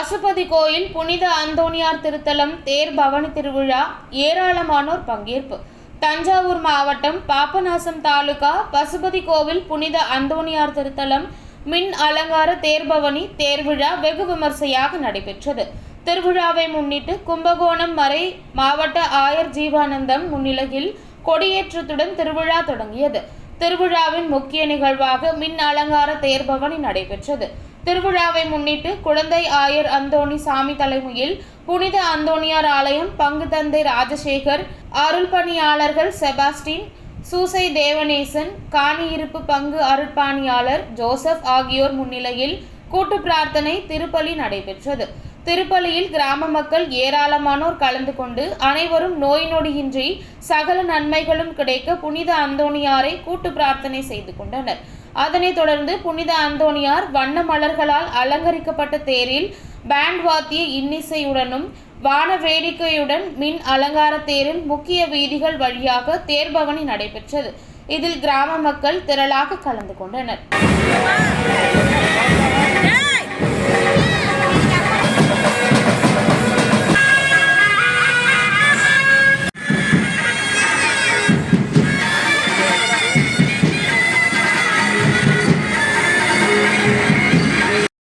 பசுபதி கோயில் புனித அந்தோணியார் திருத்தலம் தேர் பவனி திருவிழா ஏராளமானோர் பங்கேற்பு. தஞ்சாவூர் மாவட்டம் பாபநாசம் தாலுகா பசுபதி கோவில் புனித அந்தோணியார் திருத்தலம் மின் அலங்கார தேர்பவனி தேர்விழா வெகு விமர்சையாக நடைபெற்றது. திருவிழாவை முன்னிட்டு கும்பகோணம் மறை மாவட்ட ஆயர் ஜீவானந்தம் முன்னிலையில் கொடியேற்றத்துடன் திருவிழா தொடங்கியது. திருவிழாவின் முக்கிய நிகழ்வாக மின் அலங்கார தேர்பவனி நடைபெற்றது. திருவிழாவை முன்னிட்டு குழந்தை ஆயர் அந்தோணி சாமி தலைமையில் புனித அந்தோணியார் ஆலயம் பங்கு தந்தை ராஜசேகர் அருள் பணியாளர்கள் செபாஸ்டின் சூசை தேவநேசன் காணியிருப்பு பங்கு அருட்பாணியாளர் ஜோசப் ஆகியோர் முன்னிலையில் கூட்டு பிரார்த்தனை திருப்பலி நடைபெற்றது. திருப்பலியில் கிராம மக்கள் ஏராளமானோர் கலந்து கொண்டு அனைவரும் நோய் நொடியின்றி சகல நன்மைகளும் கிடைக்க புனித அந்தோணியாரை கூட்டு பிரார்த்தனை செய்து கொண்டனர். அதனைத் தொடர்ந்து புனித அந்தோணியார் வண்ண மலர்களால் அலங்கரிக்கப்பட்ட தேரில் பேண்ட் வாத்திய இன்னிசையுடனும் வான வேடிக்கையுடன் மின் அலங்கார தேரில் முக்கிய வீதிகள் வழியாக தேர்பவனி நடைபெற்றது. இதில் கிராம மக்கள் திரளாக கலந்து கொண்டனர்.